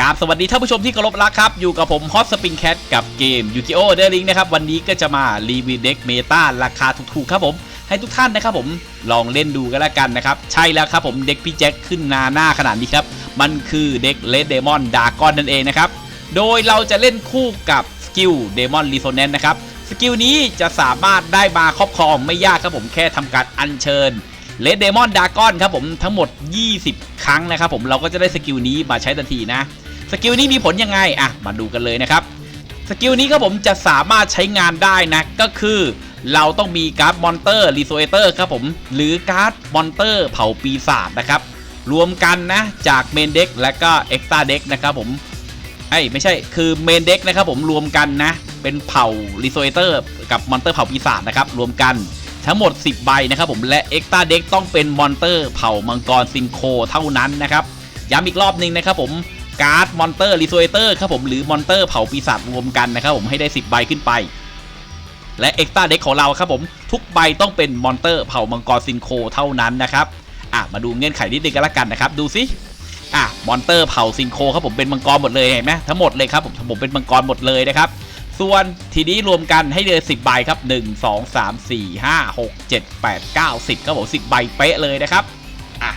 กราบสวัสดีท่านผู้ชมที่เคารพรักครับ อยู่กับผมฮอตสปริงแคทกับเกมยูกิโอเดลิงนะครับ วันนี้ก็จะมารีวิวเด็กเมตาราคาถูกๆครับผม ให้ทุกท่านนะครับผมลองเล่นดูกันแล้วกันนะครับ ใช่แล้วครับผมเด็กพี่แจ็คขึ้นหนาหน้าขนาดนี้ครับ มันคือเด็กเลดเดมอนดากอนนั่นเองนะครับ โดยเราจะเล่นคู่กับสกิลเดมอนรีโซเนนนะครับสกิลนี้จะสามารถได้มาครอบครองไม่ยากครับผมแค่ทำการอัญเชิญ เลดเดมอนดากอนครับผมทั้งหมด 20 ครั้งนะครับผมเราก็จะได้สกิลนี้มาใช้ทันทีนะ สกิลนี้มีผลยังไงอะมาดูกันเลยนะครับสกิลนี้ครับผมจะสามารถใช้งานได้นะ ก็คือเราต้องมีการ์ดมอนเตอร์รีโซเอเตอร์ครับผม หรือการ์ดมอนเตอร์เผ่าปีศาจนะครับ รวมกันนะ จากเมนเด็กและก็เอ็กซ์ตร้าเด็กนะครับผมไอ้ไม่ใช่คือเมนเด็กนะครับผมรวมกันนะ เป็นเผ่ารีโซเอเตอร์กับมอนเตอร์เผ่าปีศาจนะครับ รวมกัน ทั้งหมด 10 ใบนะครับผมและเอ็กตร้าเด็กต้องเป็นมอนเตอร์เผ่ามังกรซิงโคเท่านั้นนะครับย้ำอีกรอบหนึงนะครับผมการ์ดมอนเตอร์รีโซเอเตอร์ครับผมหรือมอนเตอร์เผาปีศาจรวมกันนะครับผมให้ได้ 10 ใบขึ้นไป และเอ็กซ์ตร้าเด็กของเราครับผมทุกใบต้องเป็นมอนเตอร์เผามังกรซินโคเท่านั้นนะครับอะมาดูเงื่อนไขนิดนึงกันละกันนะครับดูสิอะมอนเตอร์เผาซินโคครับผมเป็นมังกรหมดเลยเห็นไหมทั้งหมดเลยครับผมผมเป็นมังกรหมดเลยนะครับ ส่วนทีนี้รวมกันให้เลย10 ใบครับ 1 2 3 4 5 6 7 8 9 10ครับผม10 ใบเป๊ะเลยนะครับอะ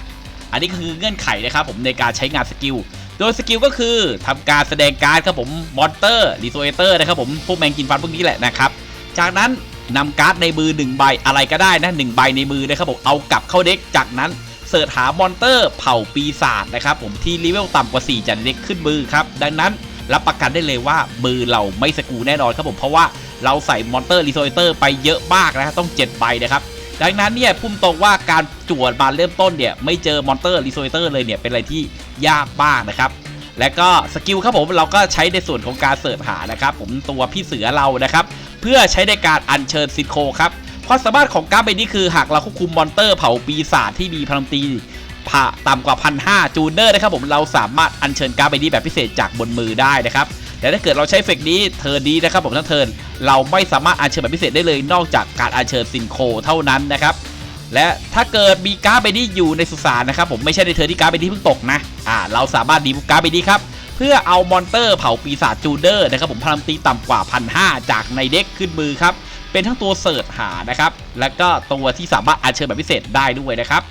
อันนี้คือเงื่อนไขนะครับผมในการใช้งานสกิล โดยสกิลก็คือทำการแสดงการ์ดครับผมมอนเตอร์รีโซเอเตอร์นะครับผมพวกแมงกินฟันพวกนี้แหละนะครับ จากนั้นนำการ์ดในมือ 1 ใบอะไรก็ได้นะ1ใบในมือนะครับผมเอากลับเข้าเด็กจากนั้นเสิร์ชหามอนเตอร์เผ่าปีศาจนะครับผมที่เลเวลต่ำกว่า 4จันเด็กขึ้นมือครับดังนั้น รับประกันได้เลยว่ามือเราไม่สกูแน่นอนครับผมเพราะว่าเราใส่มอนเตอร์รีโซเตอร์ไปเยอะมากนะครับต้อง7ใบนะครับดังนั้นเนี่ยพุ่มตรงว่าการจวดมาเริ่มต้นเนี่ยไม่เจอมอนเตอร์รีโซเตอร์เลยเนี่ยเป็นอะไรที่ยากมากนะครับและก็สกิลครับผมเราก็ใช้ในส่วนของการเสิร์ชหานะครับผมตัวพี่เสือเรานะครับเพื่อใช้ในการอัญเชิญซิโคครับความสามารถของการ์ดใบนี้คือหากเราควบคุมมอนเตอร์เผาปีศาจที่มีพลังตี ผ่าต่ำกว่าพันห้าจูเนอร์นะครับผมเราสามารถอัญเชิญการ์ดใบนี้แบบพิเศษจากบนมือได้นะครับแต่ถ้าเกิดเราใช้เฟกนี้เทิร์นนี้นะครับผมทั้งเทิร์นเราไม่สามารถอัญเชิญแบบพิเศษได้เลยนอกจากการอัญเชิญซินโคเท่านั้นนะครับและถ้าเกิดมีการ์ดใบนี้อยู่ในสุสานนะครับผมไม่ใช่ในเทอร์นที่การ์ดใบนี้เพิ่งตกนะอ่าเราสามารถดีบุกการ์ดใบนี้ครับเพื่อเอามอนเตอร์เผาปีศาจจูเดอร์นะครับผมพลังตีต่ำกว่าพันห้าจากในเด็กขึ้นมือครับเป็นทั้งตัวเสิร์ชหานะครับ และก็ตัวที่สามารถอัญเชิญแบบพิเศษได้ด้วยนะครับ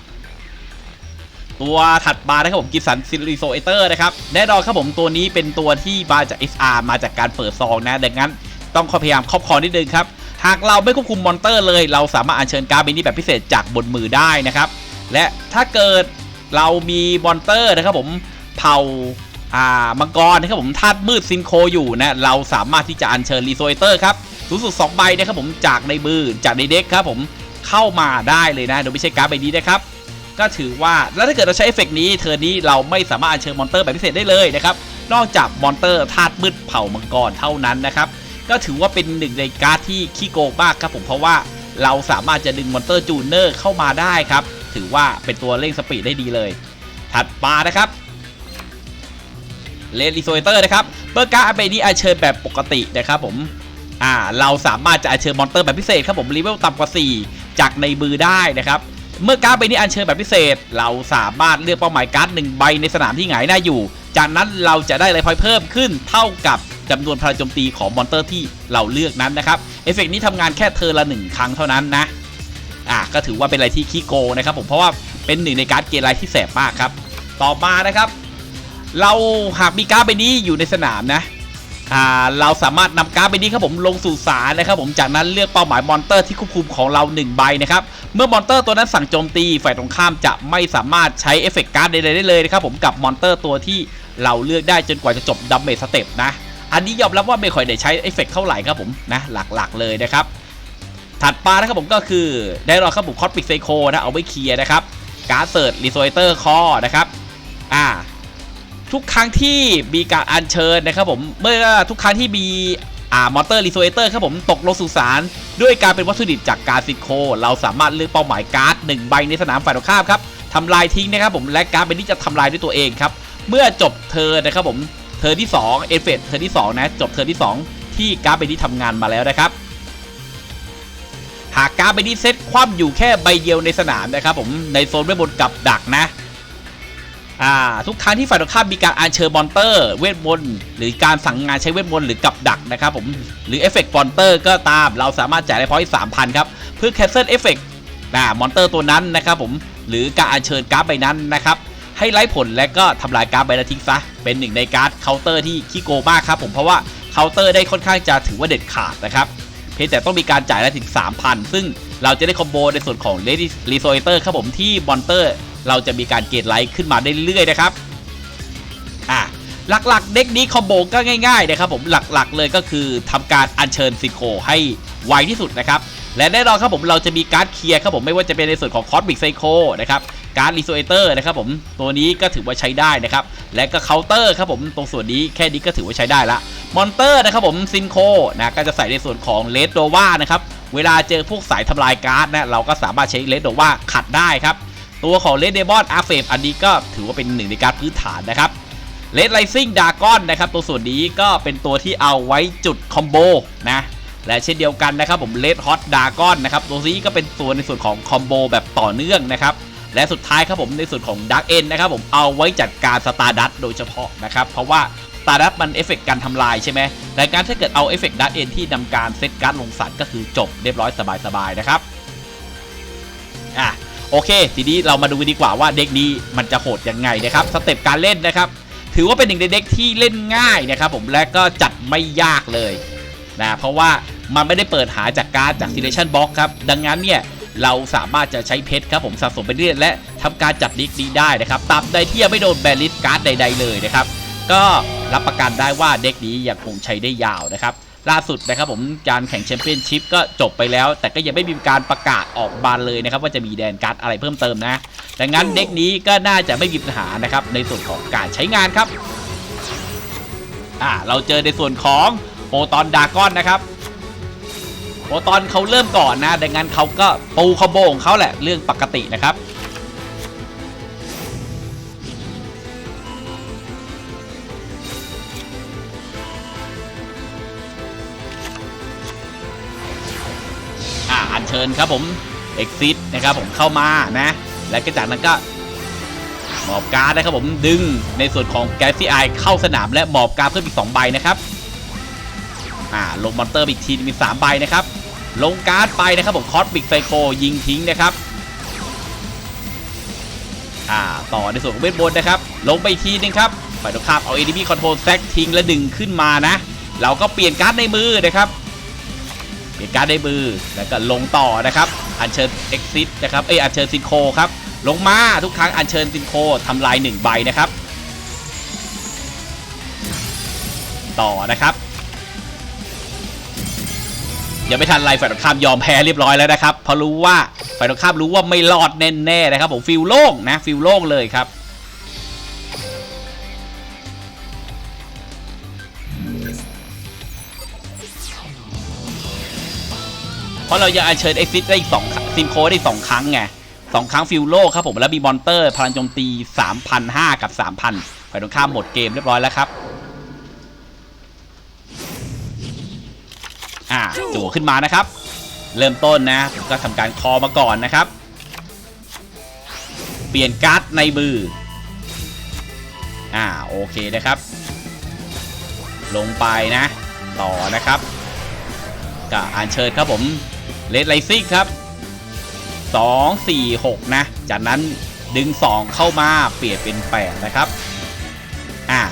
ตัวถัดมานะครับผมกิฟสันซิลิโซเอเตอร์นะครับแน่นอนครับผมตัวนี้เป็นตัวที่มาจาก SR มาจากการเปิดซองนะดังนั้นต้องพยายามครอบครองนิดนึงครับหากเราไม่ควบคุมมอนเตอร์เลย เราสามารถอัญเชิญการ์ดใบนี้แบบพิเศษจากบนมือได้นะครับและถ้าเกิดเรามีมอนเตอร์นะครับผมเผาอ่ามังกรนะครับผมธาตุมืดซินโคอยู่นะเราสามารถที่จะอัญเชิญรีโซเตอร์ครับสูงสุด2ใบนะครับผมจากในมือจากในเด็กครับผมเข้ามาได้เลยนะโดยไม่ใช่การ์ดใบนี้นะครับ ก็ถือว่าแล้วถ้าเกิดเราใช้เอฟเฟกต์นี้เทอร์นี้เราไม่สามารถอัญเชิญมอนเตอร์แบบพิเศษได้เลยนะครับนอกจากมอนเตอร์ธาตุมืดเผ่ามังกรเท่านั้นนะครับก็ถือว่าเป็นหนึ่งในการ์ดที่ขี้โกงมากครับผมเพราะว่าเราสามารถจะดึงมอนเตอร์จูเนอร์เข้ามาได้ครับ ถือว่าเป็นตัวเร่งสปีดได้ดีเลย ถัดมานะครับเลนรีโซเตอร์นะครับเมื่อการ์ดใบนี้อัญเชิญแบบปกตินะครับผมอ่าเราสามารถจะอัญเชิญมอนเตอร์แบบพิเศษครับผมเลเวลต่ำกว่า 4 จากในมือได้นะครับ เมื่อการ์ดใบนี้อัญเชิญแบบพิเศษ เราสามารถเลือกเป้าหมายการ์ดหนึ่งใบในสนามที่หงายหน้าอยู่ จากนั้นเราจะได้ไรพอยเพิ่มขึ้นเท่ากับจำนวนพลังโจมตีของมอนเตอร์ที่เราเลือกนั้นนะครับเอฟเฟกต์นี้ทำงานแค่เทอละหนึ่งครั้งเท่านั้นนะอะก็ถือว่าเป็นอะไรที่ขี้โกนะครับผมเพราะว่าเป็นหนึ่งในการ์ดเกมไลท์ที่แสบมากครับ ต่อมานะครับ เราหากมีการ์ดใบนี้อยู่ในสนามนะ อ่าเราสามารถนำการ์ดใบนี้ครับผมลงสู่สารนะครับผมจากนั้นเลือกเป้าหมายมอนเตอร์ที่ควบคุมของเรา 1 ใบนะครับเมื่อมอนเตอร์ตัวนั้นสั่งโจมตีฝ่ายตรงข้ามจะไม่สามารถใช้เอฟเฟกต์การ์ดใดๆได้เลยนะครับผมกับมอนเตอร์ตัวที่เราเลือกได้จนกว่าจะจบดัมเมจสเต็ปนะอันนี้ยอมรับว่าไม่ค่อยได้ใช้เอฟเฟกต์เท่าไหร่ครับผมนะหลักๆเลยนะครับถัดมานะครับผมก็คือได้รอครับผมคอสปิกไซโคนะเอาไว้เคลียร์นะครับการ์ดเซิร์ตรีโซเตอร์คอนะครับอ่า ทุกครั้งที่มีการอัญเชิญนะครับผมเมื่อทุกครั้งที่มีอ่ามอเตอร์รีโซเตอร์ครับผมตกลงสู่สารด้วยการเป็นวัตถุดิบจากการซิโค เราสามารถเลือกเป้าหมายการ์ดหนึ่งใบในสนามฝ่ายตรงข้ามครับทำลายทิ้งนะครับผมและการ์ดใบนี้จะทำลายด้วยตัวเองครับเมื่อจบเทิร์นะครับผมเทิร์นที่2เอฟเฟกเทิร์นที่2นะจบเทิร์นที่ 2 ที่การ์ดใบนี้ทำงานมาแล้วนะครับหากการ์ดใบนี้เซตคว่ำอยู่แค่ใบเดียวในสนามนะครับผมในโซนเวทบนกับดักนะ อ่าทุกครั้งที่ฝ่ายตรงข้ามมีการอัญเชิญมอนเตอร์เวทมนต์หรือการสั่งงานใช้เวทมนต์หรือกับดักนะครับผมหรือเอฟเฟกต์มอนเตอร์ก็ตามเราสามารถจ่ายได้พอยต์สามพันครับเพื่อแคสเซิลเอฟเฟกต์นะมอนเตอร์ตัวนั้นนะครับผมหรือการอัญเชิญการ์ดใบนั้นนะครับให้ไล่ผลและก็ทำลายการ์ดใบนั้นทิ้งซะเป็นหนึ่งในการ์ดเคาน์เตอร์ที่ขี้โกงมากครับผมเพราะว่าเคาน์เตอร์ได้ค่อนข้างจะถือว่าเด็ดขาดนะครับเพียงแต่ต้องมีการจ่ายได้ถึง3,000 ซึ่งเราจะได้คอมโบในส่วนของ Lady r e s o r t e r ครับผมที่มอนเตอร์ เราจะมีการเกตไลท์ขึ้นมาได้เรื่อยๆนะครับอะหลักๆ เด็กนี้คอมโบก็ง่ายๆนะครับผมหลักๆเลยก็คือทำการอัญเชิญซิโคให้ไวที่สุดนะครับและแน่นอนครับผมเราจะมีการ์ดเคลียร์ครับผมไม่ว่าจะเป็นในส่วนของคอสบิกไซโคนะครับการ์ดรีโซเอเตอร์นะครับผมตัวนี้ก็ถือว่าใช้ได้นะครับและก็เคาน์เตอร์ครับผมตรงส่วนนี้แค่นี้ก็ถือว่าใช้ได้ละมอนเตอร์นะครับผมซินโคนะก็จะใส่ในส่วนของเลดโดวานะครับเวลาเจอพวกสายทำลายการ์ดนะเราก็สามารถใช้เลดโดวาขัดได้ครับ ตัวของเลดเดมอนอาเฟมอันนี้ก็ถือว่าเป็นหนึ่งในการพื้นฐานนะครับเลดไ i ซิ่งดากอนนะครับตัวส่วนนี้ก็เป็นตัวที่เอาไว้จุดคอมโบนะและเช่นเดียวกันนะครับผมเลดฮอตดากอนนะครับตัวนี้ก็เป็นตัวในส่วนของคอมโบแบบต่อเนื่องนะครับและสุดท้ายครับผมในส่วนของดักเอ็นนะครับผมเอาไว้จัดการสตาร์ดัตโดยเฉพาะนะครับเพราะว่าสตาร์ดัตมันเอฟเฟกการทำลายใช่ไหมแต่การถ้าเกิดเอาเอฟเฟกดักเอ็นที่นำการเซตการ์ดลงสัตว์ก็คือจบเรียบร้อยสบายๆนะครับ อะ โอเค ทีนี้เรามาดูดีกว่าว่าเด็กนี้มันจะโหดยังไงนะครับสเต็ปการเล่นนะครับ ถือว่าเป็นหนึ่งในเด็กที่เล่นง่ายนะครับ ผมและก็จัดไม่ยากเลยนะเพราะว่ามันไม่ได้เปิดหาจากการจาก selection box ครับ ดังนั้นเนี่ยเราสามารถจะใช้เพชรครับผมสะสมไปเรื่อยและทำการจัดดิกนี้ได้นะครับตราบใดที่ยังไม่โดนแบลิสการ์ดใด ๆ เลยนะครับ ก็รับประกันได้ว่าเด็กนี้ยังคงใช้ได้ยาวนะครับ ล่าสุดนะครับผมการแข่งแชมเปี้ยนชิพก็จบไปแล้ว แต่ก็ยังไม่มีการประกาศออกบานเลยนะครับว่าจะมีแดนการ์ดอะไรเพิ่มเติมนะดังนั้นเด็กนี้ก็น่าจะไม่มีปัญหานะครับในส่วนของการใช้งานครับอ่าเราเจอในส่วนของโปรตอนดากอนนะครับโปรตอนเขาเริ่มก่อนนะดังนั้นเขาก็ปูคอมโบของเขาแหละเรื่องปกตินะครับาอัญเชิญครับผม exit นะครับผมเข้ามานะ แล้วก็จากนั้นก็หมอบการ์ดนะครับผมดึงในส่วนของแกลซี่ไอเข้าสนามและหมอบการ์ดเพิ่มอีก2ใบนะครับอ่าลงมอนเตอร์อีกทีมี3ใบนะครับ ลงการ์ดไปนะครับผมคอสบิกไซโคยิงทิ้งนะครับอ่าต่อในส่วนของเวทบนนะครับ ลงไปทีนึงครับฝ่ายตรงข้ามเอา ADB Control แซกทิ้งและดึงขึ้นมานะ เราก็เปลี่ยนการ์ดในมือนะครับ เปลี่ยนการ์ดได้มือแล้วก็ลงต่อนะครับอัญเชิญ exit นะครับเอ้ยอัญเชิญซินโคครับลงมาทุกครั้งอัญเชิญซินโคทำลายหนึ่งใบนะครับ ต่อนะครับยังไม่ทันไรฝ่ายตรงข้ามยอมแพ้เรียบร้อยแล้วนะครับเพราะรู้ว่าฝ่ายตรงข้ามรู้ว่าไม่รอดแน่ๆนะครับผมฟิลโล่งนะฟิลโล่งเลยครับ เพราะเรายังอัญเชิญเอ็กซิสได้อีกสองซินโคได้สองครั้งไงสองครั้งฟิลโลครับผมแล้วมีมอนเตอร์พลังโจมตี3,500กับ 3,000ฝ่ายตรงข้ามหมดเกมเรียบร้อยแล้วครับ อ่าจั่วขึ้นมานะครับ เริ่มต้นนะผมก็ทำการคอมาก่อนนะครับ เปลี่ยนการ์ดในมือ อ่าโอเคนะครับ ลงไปนะ ต่อนะครับก็อัญเชิญครับผม เลดไลซิกครับ 2 4 6 นะ จากนั้นดึง 2 เข้ามาเปลี่ยนเป็น 8 นะครับ อ่า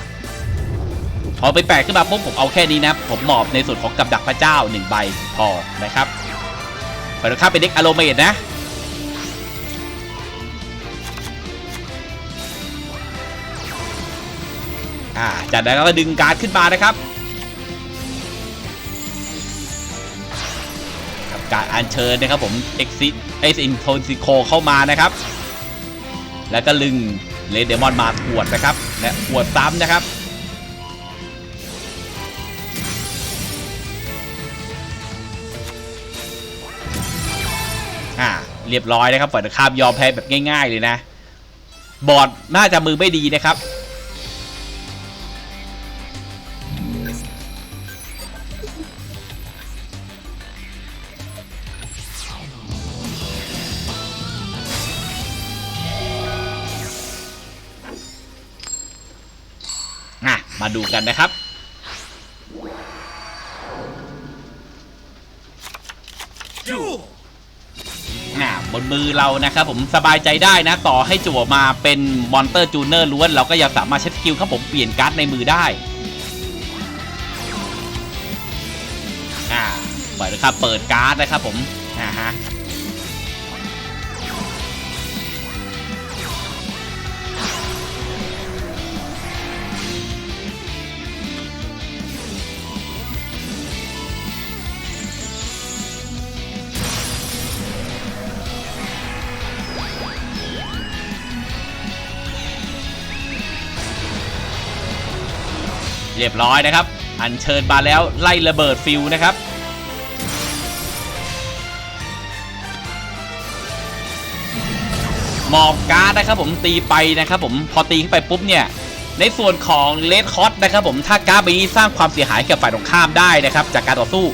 พอไปแปดขึ้นมาปุ๊บผมเอาแค่นี้นะ ผมหมอบในส่วนของกับดักพระเจ้า 1 ใบพอนะครับไปดูครับเป็นเด็กอโรเมดนะอ่าจากนั้นก็ดึงการ์ดขึ้นมานะครับ การอัญเชิญนะครับผม exit เอสอินโทนซิโคเข้ามานะครับ แล้วก็ลึงเลเดมอนมาขวดนะครับ และขวดซ้ำนะครับ อ่า เรียบร้อยนะครับฝ่ายตรงข้ามยอมแพ้แบบง่าย ๆ เลยนะ บอร์ดน่าจะมือไม่ดีนะครับ มาดูกันนะครับอ่าบนมือเรานะครับผมสบายใจได้นะ ต่อให้จั่วมาเป็นมอนเตอร์จูเนอร์ล้วน เราก็ยังสามารถใช้สกิลครับผมเปลี่ยนการ์ดในมือได้อ่าเปิดนะครับเปิดการ์ดนะครับผมอ่าฮะ เรียบร้อยนะครับ อัญเชิญมาแล้วไล่ระเบิดฟิวนะครับหมอบการ์ดนะครับผมตีไปนะครับผมพอตีเข้าไปปุ๊บเนี่ยในส่วนของเลดคอตนะครับผมถ้าการ์ดใบนี้สร้างความเสียหายกับฝ่ายตรงข้ามได้นะครับ จากการต่อสู้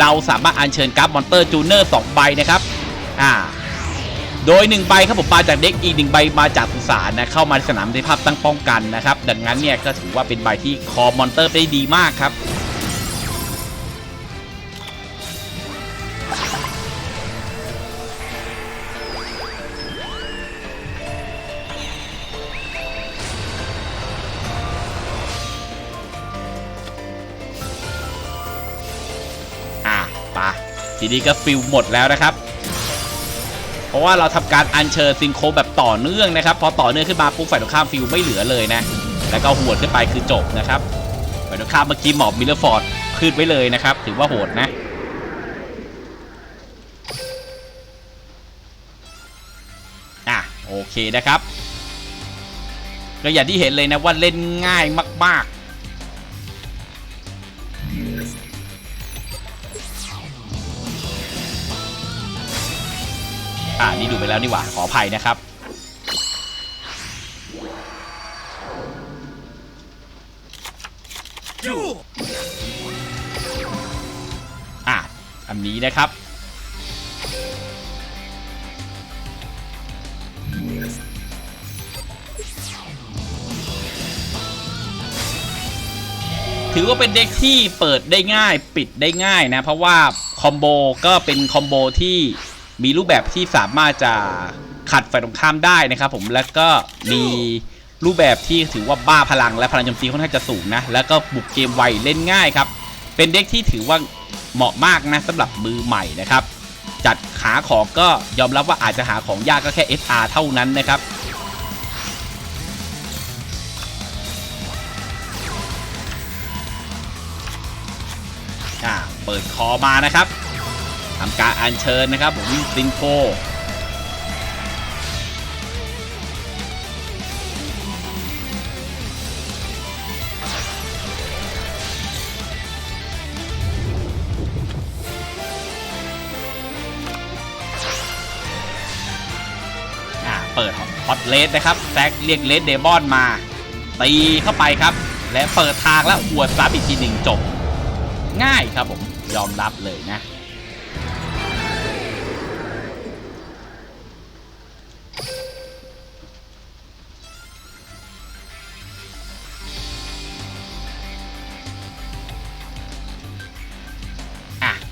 เราสามารถอัญเชิญการ์ดมอนเตอร์จูเนอร์2ใบนะครับอ่า โดย1ใบครับผมมาจากเด็กอีก1ใบมาจากสุสานนะเข้ามาในสนามในภาพตั้งป้องกันนะครับดังนั้นเนี่ยก็ถือว่าเป็นใบที่คอมอนเตอร์ได้ดีมากครับอะปะทีนี้ก็ฟิลหมดแล้วนะครับ เพราะว่าเราทำการอัญเชิญซิงโคแบบต่อเนื่องนะครับพอต่อเนื่องขึ้นมาปุ๊บฝ่ายตรงข้ามฟิลไม่เหลือเลยนะ แล้วก็หวดขึ้นไปคือจบนะครับฝ่ายตรงข้ามเมื่อกี้หมอบมิลเลอร์ฟอร์ดขึ้นไว้เลยนะครับ ถือว่าโหดนะอะโอเคนะครับก็อย่างที่เห็นเลยนะว่าเล่นง่ายมาก ๆ อ่านี่ดูไปแล้วนี่หว่าขออภัยนะครับ อะอันนี้นะครับถือว่าเป็นเด็กที่เปิดได้ง่ายปิดได้ง่ายนะ เพราะว่าคอมโบก็เป็นคอมโบที่ มีรูปแบบที่สามารถจะขัดฝ่ายตรงข้ามได้นะครับผมแล้วก็มีรูปแบบที่ถือว่าบ้าพลังและพลังโจมตีค่อนข้างจะสูงนะ แล้วก็บุกเกมไวเล่นง่ายครับ เป็นเด็กที่ถือว่าเหมาะมากนะสำหรับมือใหม่นะครับ จัดหาของก็ยอมรับว่าอาจจะหาของยากก็แค่ SR เท่านั้นนะครับอ่าเปิดคอมานะครับ ทำการอัญเชิญนะครับผมซิงโคอ่าเปิดฮอตเลสนะครับแซกเรียกเลสเดมอนมา ตีเข้าไปครับ และเปิดทางแล้วอวดซ้ำอีกทีหนึ่งจบ ง่ายครับผม ยอมรับเลยนะ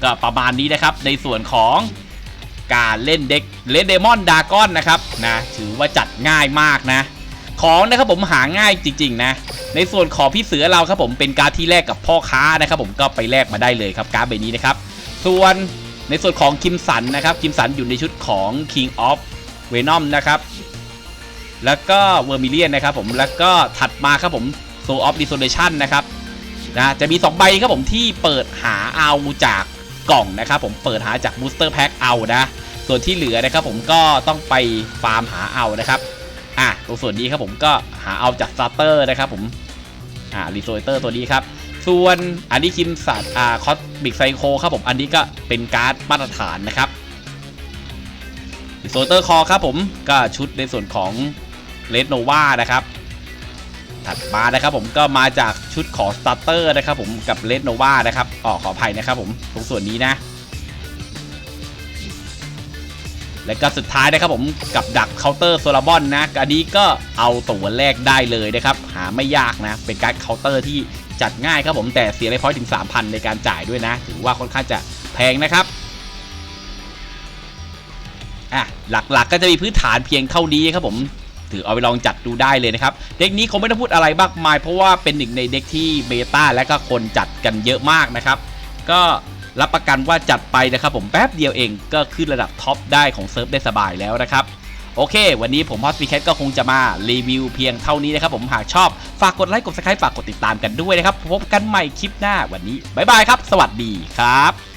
ก็ประมาณนี้นะครับ ในส่วนของการเล่นเด็กเลนเดมอนดากอนนะครับนะถือว่าจัดง่ายมากนะ ของนะครับผมหาง่ายจริง ๆ นะ ในส่วนของพี่เสือเราครับผมเป็นการ์ดที่แลกกับพ่อค้านะครับ ผมก็ไปแลกมาได้เลยครับการ์ดใบนี้นะครับ ส่วนในส่วนของคิมสันนะครับคิมสันอยู่ในชุดของ King of Venom นะครับ แล้วก็เวอร์มิเลียนนะครับผมแล้วก็ถัดมาครับผม Soul of Desolation นะครับนะจะมี 2 ใบครับผมที่เปิดหาเอาจาก กล่องนะครับผมเปิดหาจาก Booster Pack เอานะส่วนที่เหลือนะครับผมก็ต้องไปฟาร์มหาเอานะครับอะตรงส่วนนี้ครับผมก็หาเอาจากสตาร์เตอร์นะครับผมอ่ารีโซเตอร์ตัวนี้ครับส่วนอันนี้คิมสัตอ่าคอสบิกไซโคครับผมอันนี้ก็เป็นการ์ดมาตรฐานนะครับรีโซเตอร์คอครับผมก็ชุดในส่วนของเลดโนวานะครับ ถัดมานะครับผมก็มาจากชุดของสตาร์เตอร์นะครับผมกับเลดโนวานะครับอ๋อขออภัยนะครับผมตรงส่วนนี้นะ และก็สุดท้ายนะครับผมกับดักเคาน์เตอร์โซลาบอนนะอันนี้ก็เอาตัวแรกได้เลยนะครับ หาไม่ยากนะ เป็นการเคาน์เตอร์ที่จัดง่ายครับผมแต่เสียไรพอยต์ถึง 3,000 ในการจ่ายด้วยนะ ถือว่าค่อนข้างจะแพงนะครับอะหลักๆก็จะมีพื้นฐานเพียงเท่านี้ครับผม ถือเอาไปลองจัดดูได้เลยนะครับ เด็กนี้คงไม่ต้องพูดอะไรมากมาย เพราะว่าเป็นหนึ่งในเด็กที่เบต้าและก็คนจัดกันเยอะมากนะครับ ก็รับประกันว่าจัดไปนะครับผมแป๊บเดียวเองก็ขึ้นระดับท็อปได้ของเซิร์ฟได้สบายแล้วนะครับโอเค วันนี้ผมฮอสปีแคทก็คงจะมารีวิวเพียงเท่านี้นะครับผมหากชอบ ฝากกดไลค์กดซับสไครป์ฝากกดติดตามกันด้วยนะครับ พบกันใหม่คลิปหน้าวันนี้ บ๊ายบายครับ สวัสดีครับ